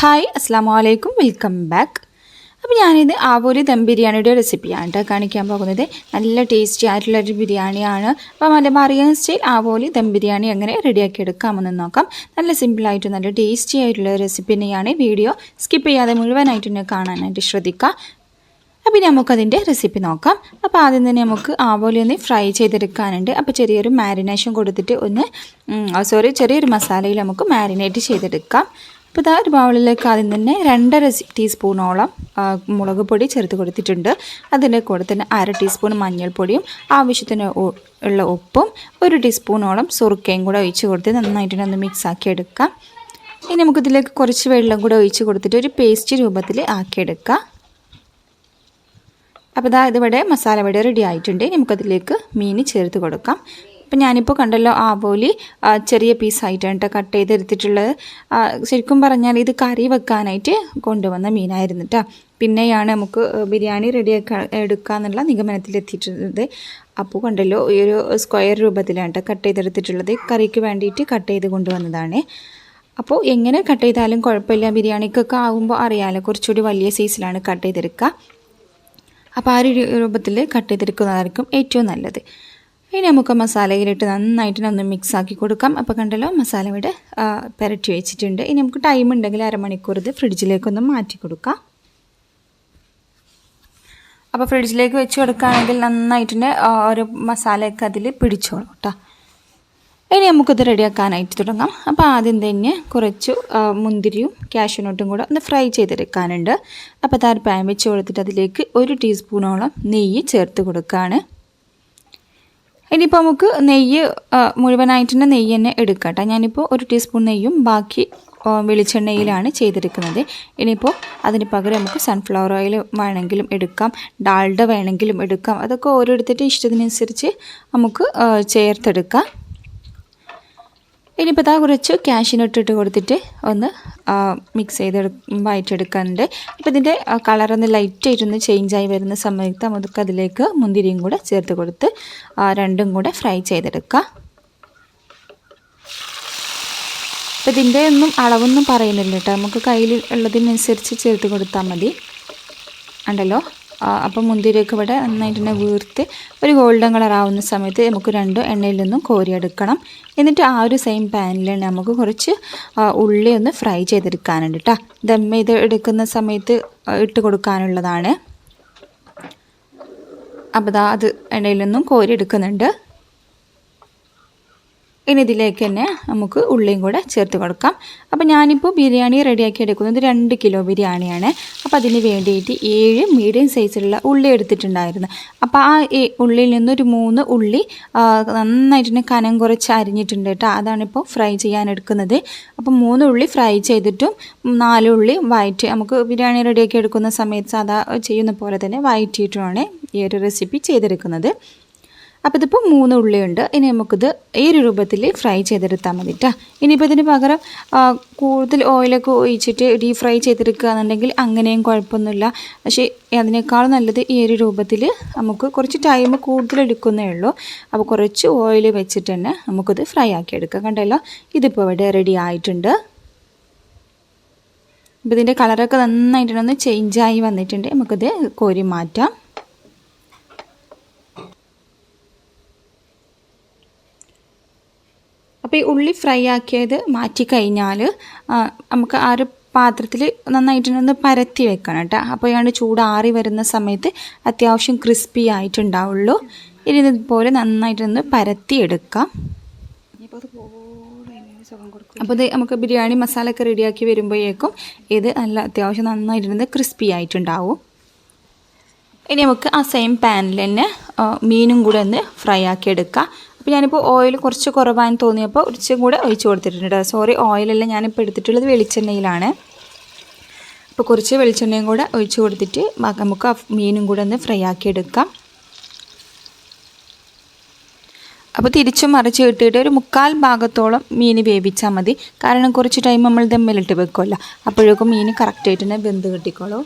Hi അസ്സാം വലൈക്കും welcome back അപ്പോൾ ഞാനിത് ആവോലി ദം ബിരിയാണിയുടെ റെസിപ്പിയാണ് കേട്ടോ കാണിക്കാൻ പോകുന്നത്. നല്ല ടേസ്റ്റി ആയിട്ടുള്ളൊരു ബിരിയാണിയാണ്. അപ്പോൾ മലബാറിയൻ സ്റ്റൈൽ ആവോലി ദം ബിരിയാണി എങ്ങനെ റെഡിയാക്കി എടുക്കാമെന്ന് നോക്കാം. നല്ല സിമ്പിളായിട്ട് നല്ല ടേസ്റ്റി ആയിട്ടുള്ള റെസിപ്പി തന്നെയാണ് വീഡിയോ സ്കിപ്പ് ചെയ്യാതെ മുഴുവനായിട്ട് തന്നെ കാണാനായിട്ട് ശ്രദ്ധിക്കുക അപ്പോൾ നമുക്കതിന്റെ റെസിപ്പി നോക്കാം. അപ്പോൾ ആദ്യം തന്നെ നമുക്ക് ആവോലി ഒന്ന് ഫ്രൈ ചെയ്തെടുക്കാനുണ്ട്. അപ്പോൾ ചെറിയൊരു മാരിനേഷൻ കൊടുത്തിട്ട് ഒന്ന് സോറി ചെറിയൊരു മസാലയിൽ നമുക്ക് മാരിനേറ്റ് ചെയ്തെടുക്കാം. അപ്പോൾ ഇതാ ഒരു ബൗളിലേക്ക് ആദ്യം തന്നെ രണ്ടര ടീസ്പൂണോളം മുളക് പൊടി ചേർത്ത് കൊടുത്തിട്ടുണ്ട്. അതിന്റെ കൂടെ തന്നെ അര ടീസ്പൂൺ മഞ്ഞൾപ്പൊടിയും ആവശ്യത്തിന് ഉള്ള ഉപ്പും ഒരു ടീസ്പൂണോളം സുറുക്കയും കൂടെ ഒഴിച്ച് കൊടുത്ത് നന്നായിട്ടൊന്ന് മിക്സ് ആക്കി എടുക്കാം. ഇനി നമുക്കിതിലേക്ക് കുറച്ച് വെള്ളം കൂടെ ഒഴിച്ച് കൊടുത്തിട്ട് ഒരു പേസ്റ്റ് രൂപത്തിൽ ആക്കിയെടുക്കാം അപ്പോൾ ഇതാ ഇതിവിടെ മസാല ഇവിടെ റെഡി ആയിട്ടുണ്ട് നമുക്കതിലേക്ക് മീൻ ചേർത്ത് കൊടുക്കാം. അപ്പം ഞാനിപ്പോൾ കണ്ടല്ലോ ആവോലി ചെറിയ പീസായിട്ടാണ് കേട്ടോ കട്ട് ചെയ്തെടുത്തിട്ടുള്ളത്. ശരിക്കും പറഞ്ഞാൽ ഇത് കറി വെക്കാനായിട്ട് കൊണ്ടുവന്ന മീനായിരുന്നു കേട്ടോ പിന്നെയാണ് നമുക്ക് ബിരിയാണി റെഡിയാക്കാൻ എടുക്കാന്നുള്ള നിഗമനത്തിലെത്തിയിട്ടുള്ളത് അപ്പോൾ കണ്ടല്ലോ ഈ ഒരു സ്ക്വയർ രൂപത്തിലാണ് കേട്ടോ കട്ട് ചെയ്തെടുത്തിട്ടുള്ളത്. കറിക്ക് വേണ്ടിയിട്ട് കട്ട് ചെയ്ത് കൊണ്ടുവന്നതാണ്. അപ്പോൾ എങ്ങനെ കട്ട് ചെയ്താലും കുഴപ്പമില്ല. ബിരിയാണിക്കൊക്കെ ആകുമ്പോൾ അറിയാമല്ലോ കുറച്ചുകൂടി വലിയ സൈസിലാണ് കട്ട് ചെയ്തെടുക്കുക അപ്പോൾ ആ ഒരു രൂപത്തിൽ കട്ട് ചെയ്തെടുക്കുന്നതായിരിക്കും ഏറ്റവും നല്ലത്. ഇനി നമുക്ക് മസാലയിലിട്ട് നന്നായിട്ട് ഒന്ന് മിക്സ് ആക്കി കൊടുക്കാം. അപ്പോൾ കണ്ടല്ലോ മസാല ഇവിടെ പുരട്ടി വെച്ചിട്ടുണ്ട്. ഇനി നമുക്ക് ടൈം ഉണ്ടെങ്കിൽ അരമണിക്കൂർ ഇത് ഫ്രിഡ്ജിലേക്കൊന്ന് മാറ്റി കൊടുക്കാം. അപ്പോൾ ഫ്രിഡ്ജിലേക്ക് വെച്ച് കൊടുക്കുകയാണെങ്കിൽ നന്നായിട്ടിന്റെ ഒരു മസാലയൊക്കെ അതിൽ പിടിച്ചോളൂ കേട്ടോ. ഇനി നമുക്കിത് റെഡിയാക്കാനായിട്ട് തുടങ്ങാം. അപ്പോൾ ആദ്യം തന്നെ കുറച്ച് മുന്തിരിയും കാഷ്യൂനട്ടും കൂടെ ഒന്ന് ഫ്രൈ ചെയ്തെടുക്കാനുണ്ട്. അപ്പോൾ താർ പാൻ വെച്ച് കൊടുത്തിട്ട് അതിലേക്ക് ഒരു ടീസ്പൂണോളം നെയ്യ് ചേർത്ത് കൊടുക്കുകയാണ്. ഇനിയിപ്പോൾ നമുക്ക് നെയ്യ് മുഴുവനായിട്ടുള്ള നെയ്യ് തന്നെ എടുക്കാം കേട്ടോ ഞാനിപ്പോൾ ഒരു ടീസ്പൂൺ നെയ്യും ബാക്കി വെളിച്ചെണ്ണയിലാണ് ചെയ്തെടുക്കുന്നത്. ഇനിയിപ്പോൾ അതിന് പകരം നമുക്ക് സൺഫ്ലവർ ഓയിൽ വേണമെങ്കിലും എടുക്കാം ഡാൾഡ വേണമെങ്കിലും എടുക്കാം. അതൊക്കെ ഓരോരുത്തരുടെ ഇഷ്ടത്തിനനുസരിച്ച് നമുക്ക് ചേർത്തെടുക്കാം. ഇനിയിപ്പോൾ ഇതാ കുറച്ച് ക്യാഷിനൊട്ടിട്ട് കൊടുത്തിട്ട് ഒന്ന് മിക്സ് ചെയ്ത് വയറ്റെടുക്കാനുണ്ട് ഇപ്പോൾ ഇതിന്റെ കളറൊന്ന് ലൈറ്റായിട്ടൊന്ന് ചേഞ്ചായി വരുന്ന സമയത്ത് നമുക്ക് അതിലേക്ക് മുന്തിരിയും കൂടെ ചേർത്ത് കൊടുത്ത് രണ്ടും കൂടെ ഫ്രൈ ചെയ്തെടുക്കുക അപ്പോൾ ഇതിന്റെ ഒന്നും അളവൊന്നും പറയുന്നില്ല കേട്ടോ. നമുക്ക് കയ്യിൽ ഉള്ളതിനനുസരിച്ച് ചേർത്ത് കൊടുത്താൽ മതി. ഉണ്ടല്ലോ അപ്പം മുന്തിരിയൊക്കെ ഇവിടെ നന്നായിട്ട് തന്നെ വീർത്ത് ഒരു ഗോൾഡൻ കളർ ആവുന്ന സമയത്ത് നമുക്ക് രണ്ടും എണ്ണയിൽ നിന്നും കോരിയെടുക്കണം എന്നിട്ട് ആ ഒരു സെയിം പാനിൽ നമുക്ക് കുറച്ച് ഉള്ളി ഒന്ന് ഫ്രൈ ചെയ്തെടുക്കാനുണ്ട് കേട്ടോ ദം ചെയ്ത് എടുക്കുന്ന സമയത്ത് ഇട്ട് കൊടുക്കാനുള്ളതാണ്. അപ്പോൾ അത് എണ്ണയിൽ നിന്നും കോരി എടുക്കുന്നുണ്ട്. ഇനി ഇതിലേക്ക് തന്നെ നമുക്ക് ഉള്ളിയും കൂടെ ചേർത്ത് കൊടുക്കാം. അപ്പോൾ ഞാനിപ്പോൾ ബിരിയാണി റെഡിയാക്കി എടുക്കുന്നത് രണ്ട് കിലോ ബിരിയാണിയാണ്. അപ്പോൾ അതിന് വേണ്ടിയിട്ട് ഏഴ് മീഡിയം സൈസിലുള്ള ഉള്ളി എടുത്തിട്ടുണ്ടായിരുന്നു. അപ്പോൾ ആ ഉള്ളിയിൽ നിന്നൊരു മൂന്ന് ഉള്ളി നന്നായിട്ട് തന്നെ കനം കുറച്ച് അരിഞ്ഞിട്ടുണ്ട് കേട്ടോ. അതാണിപ്പോൾ ഫ്രൈ ചെയ്യാൻ എടുക്കുന്നത്. അപ്പോൾ മൂന്ന് ഉള്ളി ഫ്രൈ ചെയ്തിട്ടും നാല് ഉള്ളി വയറ്റി നമുക്ക് ബിരിയാണി റെഡിയാക്കി എടുക്കുന്ന സമയത്ത് സാധാ ചെയ്യുന്ന പോലെ തന്നെ വയറ്റിയിട്ടുമാണ് ഈ ഒരു റെസിപ്പി ചെയ്തെടുക്കുന്നത്. അപ്പോൾ ഇതിപ്പോൾ മൂന്ന് ഉള്ളിയുണ്ട്. ഇനി നമുക്കിത് ഈ ഒരു രൂപത്തിൽ ഫ്രൈ ചെയ്തെടുത്താൽ മതി കേട്ടോ ഇനിയിപ്പോൾ ഇതിന് പകരം കൂടുതൽ ഓയിലൊക്കെ ഒഴിച്ചിട്ട് ഡീപ് ഫ്രൈ ചെയ്തെടുക്കുകയാണെന്നുണ്ടെങ്കിൽ അങ്ങനെയും കുഴപ്പമൊന്നുമില്ല. പക്ഷേ അതിനേക്കാൾ നല്ലത് ഈ ഒരു രൂപത്തിൽ നമുക്ക് കുറച്ച് ടൈം കൂടുതൽ എടുക്കുന്നേ ഉള്ളൂ. അപ്പോൾ കുറച്ച് ഓയിൽ വെച്ചിട്ട് തന്നെ നമുക്കിത് ഫ്രൈ ആക്കി എടുക്കാം. കണ്ടല്ലോ? ഇതിപ്പോൾ ഇവിടെ റെഡി ആയിട്ടുണ്ട്. അപ്പോൾ ഇതിന്റെ കളറൊക്കെ നന്നായിട്ടൊന്ന് ചേഞ്ചായി വന്നിട്ടുണ്ട്. നമുക്കിത് കോരി മാറ്റാം. അപ്പോൾ ഈ ഉള്ളി ഫ്രൈ ആക്കിയത് മാറ്റി കഴിഞ്ഞാൽ നമുക്ക് ആ ഒരു പാത്രത്തിൽ നന്നായിട്ടൊന്ന് പരത്തി വെക്കണം കേട്ടോ. അപ്പോൾ ഞാൻ ചൂടാറി വരുന്ന സമയത്ത് അത്യാവശ്യം ക്രിസ്പി ആയിട്ടുണ്ടാവുള്ളൂ. ഇനി ഇതുപോലെ നന്നായിട്ടൊന്ന് പരത്തി എടുക്കാം അപ്പോൾ ഇത് നമുക്ക് ബിരിയാണി മസാല ഒക്കെ റെഡിയാക്കി വരുമ്പോഴേക്കും ഇത് നല്ല അത്യാവശ്യം നന്നായിട്ടിരുന്ന് ക്രിസ്പി ആയിട്ടുണ്ടാവും. ഇനി നമുക്ക് ആ സെയിം പാനിൽ തന്നെ മീനും കൂടെ ഒന്ന് ഫ്രൈ ആക്കി എടുക്കാം. അപ്പോൾ ഞാനിപ്പോൾ ഓയിൽ കുറച്ച് കുറവാന്ന് തോന്നിയപ്പോൾ കുറച്ചും കൂടെ ഒഴിച്ച് കൊടുത്തിട്ടുണ്ട് സോറി ഓയിലല്ല ഞാനിപ്പോൾ എടുത്തിട്ടുള്ളത് വെളിച്ചെണ്ണയിലാണ്. അപ്പോൾ കുറച്ച് വെളിച്ചെണ്ണയും കൂടെ ഒഴിച്ച് കൊടുത്തിട്ട് നമുക്ക് ആ മീനും കൂടെ ഒന്ന് ഫ്രൈ ആക്കി എടുക്കാം. അപ്പോൾ തിരിച്ചും മറിച്ച് ഇട്ടിട്ട് ഒരു മുക്കാൽ ഭാഗത്തോളം മീൻ വേവിച്ചാൽ മതി. കാരണം കുറച്ച് ടൈം നമ്മൾ ദമ്മിലിട്ട് വെക്കുമല്ലോ അപ്പോഴേക്കും മീൻ കറക്റ്റായിട്ട് തന്നെ ബന്ധ് കിട്ടിക്കോളൂ.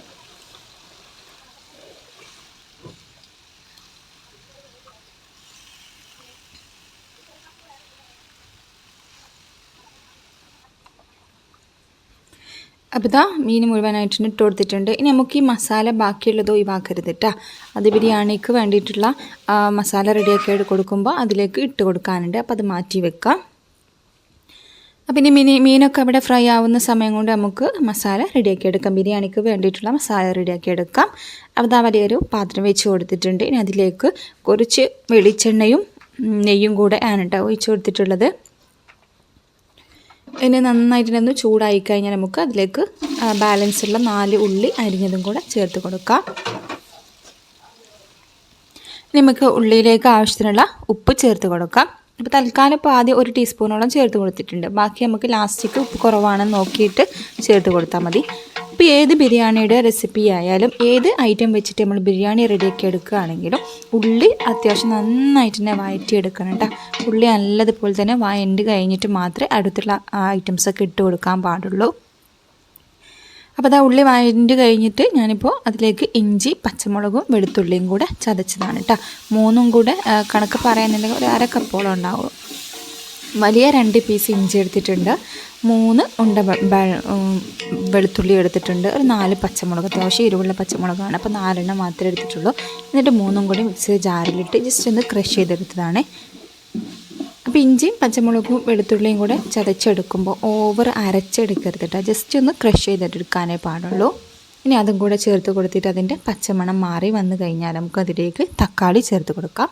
അപ്പോൾ ഇതാ മീൻ മുഴുവനായിട്ട് ഇട്ട് കൊടുത്തിട്ടുണ്ട്. ഇനി നമുക്ക് ഈ മസാല ബാക്കിയുള്ളത് ഒഴിവാക്കരുത് കേട്ടോ അത് ബിരിയാണിക്ക് വേണ്ടിയിട്ടുള്ള മസാല റെഡിയാക്കി കൊടുക്കുമ്പോൾ അതിലേക്ക് ഇട്ട് കൊടുക്കാനുണ്ട്. അപ്പോൾ അത് മാറ്റി വെക്കാം. അപ്പം ഇനി മീൻ മീനൊക്കെ അവിടെ ഫ്രൈ ആവുന്ന സമയം കൊണ്ട് നമുക്ക് മസാല റെഡിയാക്കി എടുക്കാം. ബിരിയാണിക്ക് വേണ്ടിയിട്ടുള്ള മസാല റെഡിയാക്കി എടുക്കാം. അപ്പോൾ ഇതാ വലിയൊരു പാത്രം വെച്ച് കൊടുത്തിട്ടുണ്ട്. ഇനി അതിലേക്ക് കുറച്ച് വെളിച്ചെണ്ണയും നെയ്യും കൂടെ ആണ് കേട്ടോ ഒഴിച്ച് കൊടുത്തിട്ടുള്ളത്. ഇനി നന്നായിട്ടൊന്ന് ചൂടായി കഴിഞ്ഞാൽ നമുക്ക് അതിലേക്ക് ബാലൻസ് ഉള്ള നാല് ഉള്ളി അരിഞ്ഞതും കൂടെ ചേർത്ത് കൊടുക്കാം. നമുക്ക് ഉള്ളിയിലേക്ക് ആവശ്യത്തിനുള്ള ഉപ്പ് ചേർത്ത് കൊടുക്കാം. അപ്പോൾ തൽക്കാലം ഇപ്പോൾ ആദ്യം ഒരു ടീസ്പൂണോളം ചേർത്ത് കൊടുത്തിട്ടുണ്ട്. ബാക്കി നമുക്ക് ലാസ്റ്റിക്ക് ഉപ്പ് കുറവാണെന്ന് നോക്കിയിട്ട് ചേർത്ത് കൊടുത്താൽ മതി. ഇപ്പോൾ ഏത് ബിരിയാണിയുടെ റെസിപ്പി ആയാലും ഏത് ഐറ്റം വെച്ചിട്ട് നമ്മൾ ബിരിയാണി റെഡിയാക്കി എടുക്കുകയാണെങ്കിലും ഉള്ളി അത്യാവശ്യം നന്നായിട്ട് തന്നെ വഴറ്റിയെടുക്കണം കേട്ടോ. ഉള്ളി നല്ലതുപോലെ തന്നെ വഴണ്ട് കഴിഞ്ഞിട്ട് മാത്രമേ അടുത്തുള്ള ഐറ്റംസൊക്കെ ഇട്ട് കൊടുക്കാൻ പാടുള്ളൂ. അപ്പോൾ അതാ ഉള്ളി വഴണ്ട് കഴിഞ്ഞിട്ട് ഞാനിപ്പോൾ അതിലേക്ക് ഇഞ്ചി പച്ചമുളകും വെളുത്തുള്ളിയും കൂടെ ചതച്ചതാണ് കേട്ടോ. മൂന്നും കൂടെ കണക്ക് പറയാനുണ്ടെങ്കിൽ ഒരു അര കപ്പോളം ഉണ്ടാവും. വലിയ രണ്ട് പീസ് ഇഞ്ചി എടുത്തിട്ടുണ്ട്. മൂന്ന് ഉണ്ട വെളുത്തുള്ളി എടുത്തിട്ടുണ്ട്. ഒരു നാല് പച്ചമുളക് അത്യാവശ്യം എരിവുള്ള പച്ചമുളകാണ്. അപ്പോൾ നാലെണ്ണം മാത്രമേ എടുത്തിട്ടുള്ളൂ. എന്നിട്ട് മൂന്നും കൂടി മിക്സ് ജാറിലിട്ട് ജസ്റ്റ് ഒന്ന് ക്രഷ് ചെയ്തെടുത്തതാണ്. അപ്പോൾ ഇഞ്ചിയും പച്ചമുളകും വെളുത്തുള്ളിയും കൂടെ ചതച്ചെടുക്കുമ്പോൾ ഓവർ അരച്ചെടുക്കരുത് കേട്ടോ ജസ്റ്റ് ഒന്ന് ക്രഷ് ചെയ്തെടുക്കാനേ പാടുള്ളൂ. ഇനി അതും കൂടെ ചേർത്ത് കൊടുത്തിട്ട് അതിന്റെ പച്ചമണം മാറി വന്നു കഴിഞ്ഞാൽ നമുക്ക് അതിലേക്ക് തക്കാളി ചേർത്ത് കൊടുക്കാം.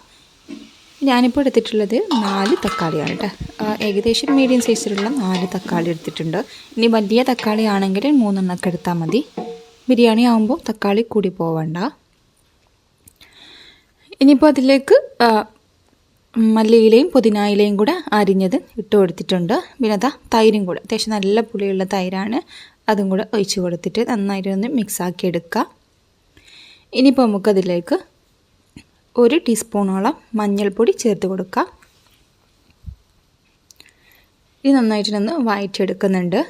ഞാനിപ്പോൾ എടുത്തിട്ടുള്ളത് നാല് തക്കാളിയാണ് കേട്ടോ ഏകദേശം മീഡിയം സൈസിലുള്ള നാല് തക്കാളി എടുത്തിട്ടുണ്ട്. ഇനി വലിയ തക്കാളി ആണെങ്കിൽ മൂന്നെണ്ണമൊക്കെ എടുത്താൽ മതി. ബിരിയാണി ആകുമ്പോൾ തക്കാളി കൂടി പോവണ്ട. ഇനിയിപ്പോൾ അതിലേക്ക് മല്ലിയിലയും പുതിനായിലയും കൂടെ അരിഞ്ഞത് ഇട്ട് കൊടുത്തിട്ടുണ്ട്. പിന്നെ അതാ തൈരും കൂടെ. അത്യാവശ്യം നല്ല പുളിയുള്ള തൈരാണ്. അതും കൂടെ ഒഴിച്ച് കൊടുത്തിട്ട് നന്നായിട്ടൊന്ന് മിക്സാക്കി എടുക്കുക ഇനിയിപ്പോൾ നമുക്കതിലേക്ക് ഒരു ടീസ്പൂണോളം മഞ്ഞൾപ്പൊടി ചേർത്ത് കൊടുക്കുക ഇത് നന്നായിട്ടൊന്ന് വഴറ്റിയെടുക്കുന്നുണ്ട്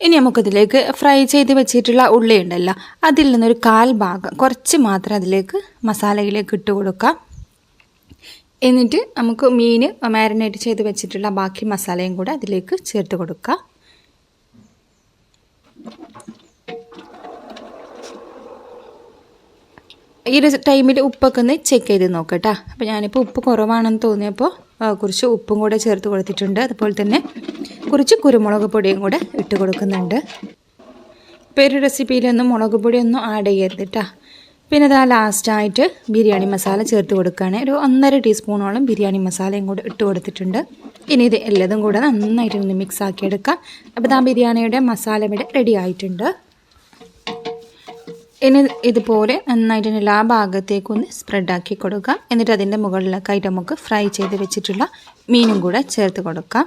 ഇനി നമുക്കതിലേക്ക് ഫ്രൈ ചെയ്ത് വെച്ചിട്ടുള്ള ഉള്ളി ഉണ്ടല്ലോ അതിൽ നിന്നൊരു കാൽ ഭാഗം കുറച്ച് മാത്രം അതിലേക്ക് മസാലയിലേക്ക് ഇട്ട് കൊടുക്കാം. എന്നിട്ട് നമുക്ക് മീൻ മാരിനേറ്റ് ചെയ്ത് വെച്ചിട്ടുള്ള ബാക്കി മസാലയും കൂടെ അതിലേക്ക് ചേർത്ത് കൊടുക്കാം. ഈ ഒരു ടൈമിൽ ഉപ്പൊക്കെ ഒന്ന് ചെക്ക് ചെയ്ത് നോക്കട്ടോ. അപ്പോൾ ഞാനിപ്പോൾ ഉപ്പ് കുറവാണെന്ന് തോന്നിയപ്പോൾ ആ, കുറച്ച് ഉപ്പും കൂടെ ചേർത്ത് കൊടുത്തിട്ടുണ്ട്. അതുപോലെ തന്നെ കുറച്ച് കുരുമുളക് പൊടിയും കൂടെ ഇട്ട് കൊടുക്കുന്നുണ്ട്. ഇപ്പോൾ ഒരു റെസിപ്പിയിലൊന്നും മുളക് പൊടിയൊന്നും ആഡ് ചെയ്യരുത് പിന്നെ ഇതാ ലാസ്റ്റായിട്ട് ബിരിയാണി മസാല ചേർത്ത് കൊടുക്കുകയാണ് ഒരു ഒന്നര ടീസ്പൂണോളം ബിരിയാണി മസാലയും കൂടെ ഇട്ട് കൊടുത്തിട്ടുണ്ട്. ഇനി ഇത് എല്ലാതും കൂടെ നന്നായിട്ട് മിക്സ് ആക്കിയെടുക്കാം അപ്പോൾ ഇതാ ബിരിയാണിയുടെ മസാല ഇവിടെ റെഡി ആയിട്ടുണ്ട്. ഇനി ഇതുപോലെ നന്നായിട്ട് എല്ലാ ഭാഗത്തേക്കൊന്ന് സ്പ്രെഡാക്കി കൊടുക്കുക എന്നിട്ട് അതിന്റെ മുകളിലേക്കായിട്ട് നമുക്ക് ഫ്രൈ ചെയ്ത് വെച്ചിട്ടുള്ള മീനും കൂടെ ചേർത്ത് കൊടുക്കാം.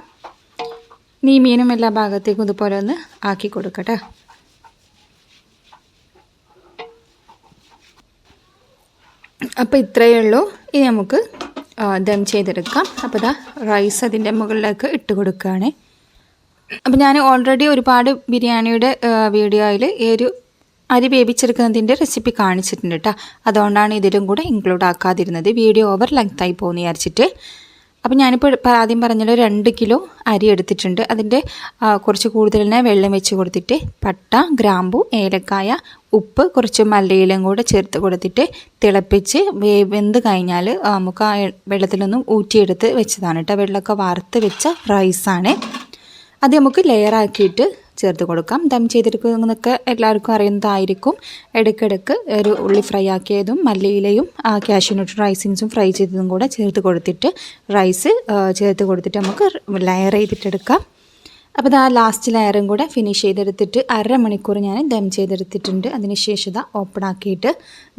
നീ മീനും എല്ലാ ഭാഗത്തേക്കും ഇതുപോലെ ഒന്ന് ആക്കി കൊടുക്കട്ടെ. അപ്പോൾ ഇത്രയേ ഉള്ളൂ. ഇനി നമുക്ക് ദം ചെയ്തെടുക്കാം. അപ്പോൾ ഇതാ റൈസ് അതിന്റെ മുകളിലേക്ക് ഇട്ട് കൊടുക്കുകയാണ്. അപ്പോൾ ഞാൻ ഓൾറെഡി ഒരുപാട് ബിരിയാണിയുടെ വീഡിയോയിൽ ഈ ഒരു അരി വേവിച്ചെടുക്കുന്നതിന്റെ റെസിപ്പി കാണിച്ചിട്ടുണ്ട് കേട്ടോ അതുകൊണ്ടാണ് ഇതിലും കൂടെ ഇൻക്ലൂഡ് ആക്കാതിരുന്നത്. വീഡിയോ ഓവർ ലെങ്തായി പോകുന്നു വിചാരിച്ചിട്ട്. അപ്പോൾ ഞാനിപ്പോൾ ആദ്യം പറഞ്ഞല്ലോ രണ്ട് കിലോ അരി എടുത്തിട്ടുണ്ട്. അതിന്റെ കുറച്ച് കൂടുതൽ തന്നെ വെള്ളം വെച്ച് കൊടുത്തിട്ട് പട്ട ഗ്രാമ്പു ഏലക്കായ ഉപ്പ് കുറച്ച് മല്ലയിലും കൂടെ ചേർത്ത് കൊടുത്തിട്ട് തിളപ്പിച്ച് വെന്ത് കഴിഞ്ഞാൽ നമുക്ക് ആ വെള്ളത്തിലൊന്നും ഊറ്റിയെടുത്ത് വെച്ചതാണ് കേട്ടോ വെള്ളമൊക്കെ വറുത്ത് വെച്ച റൈസാണ് അത് നമുക്ക് ലെയർ ആക്കിയിട്ട് ചേർത്ത് കൊടുക്കാം. ദം ചെയ്തെടുക്കുന്നതൊക്കെ എല്ലാവർക്കും അറിയുന്നതായിരിക്കും. ഇടയ്ക്കിടയ്ക്ക് ഒരു ഉള്ളി ഫ്രൈ ആക്കിയതും മല്ലിയിലയും കാഷ്യൂനട്ട് റൈസിൻസും ഫ്രൈ ചെയ്തതും കൂടെ ചേർത്ത് കൊടുത്തിട്ട് റൈസ് ചേർത്ത് കൊടുത്തിട്ട് നമുക്ക് ലെയർ ചെയ്തിട്ടെടുക്കാം. അപ്പോൾ ആ ലാസ്റ്റ് ലെയറും കൂടെ ഫിനിഷ് ചെയ്തെടുത്തിട്ട് അരമണിക്കൂർ ഞാൻ ദം ചെയ്തെടുത്തിട്ടുണ്ട്. അതിന് ശേഷം ഇതാ ഓപ്പൺ ആക്കിയിട്ട്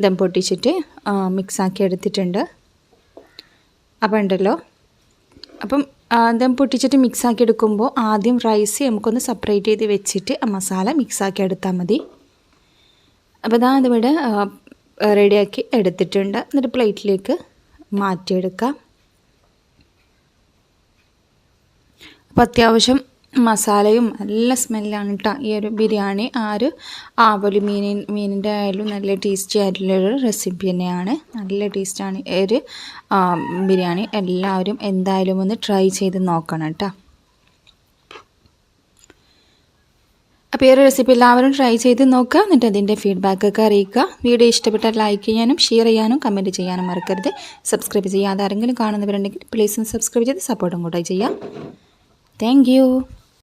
ദം പൊട്ടിച്ചിട്ട് മിക്സ് ആക്കി എടുത്തിട്ടുണ്ട്. അപ്പോൾ ഉണ്ടല്ലോ. അപ്പം ദം പൊട്ടിച്ചിട്ട് മിക്സാക്കി എടുക്കുമ്പോൾ ആദ്യം റൈസ് നമുക്കൊന്ന് സെപ്പറേറ്റ് ചെയ്ത് വെച്ചിട്ട് മസാല മിക്സാക്കി എടുത്താൽ മതി അപ്പോൾ ഇതാ അതിവിടെ റെഡിയാക്കി എടുത്തിട്ടുണ്ട്. എന്നിട്ട് പ്ലേറ്റിലേക്ക് മാറ്റിയെടുക്കാം. അപ്പോൾ അത്യാവശ്യം മസാലയും നല്ല സ്മെല്ലാണ് കേട്ടോ ഈ ഒരു ബിരിയാണി. ആ ഒരു ആവലി മീനിൻ മീനിന്റെ ആയാലും നല്ല ടേസ്റ്റി ആയിട്ടുള്ളൊരു റെസിപ്പി തന്നെയാണ്. നല്ല ടേസ്റ്റാണ് ഈ ഒരു ബിരിയാണി. എല്ലാവരും എന്തായാലും ഒന്ന് ട്രൈ ചെയ്ത് നോക്കണം കേട്ടോ അപ്പോൾ ഈ ഒരു റെസിപ്പി എല്ലാവരും ട്രൈ ചെയ്ത് നോക്കുക. എന്നിട്ട് അതിന്റെ ഫീഡ്ബാക്കൊക്കെ അറിയിക്കുക. വീഡിയോ ഇഷ്ടപ്പെട്ടാൽ ലൈക്ക് ചെയ്യാനും ഷെയർ ചെയ്യാനും കമന്റ് ചെയ്യാനും മറക്കരുത്. സബ്സ്ക്രൈബ് ചെയ്യാതെ ആരെങ്കിലും കാണുന്നവരുണ്ടെങ്കിൽ പ്ലീസ് സബ്സ്ക്രൈബ് ചെയ്ത് സപ്പോർട്ടും കൂടെ ചെയ്യാം. താങ്ക്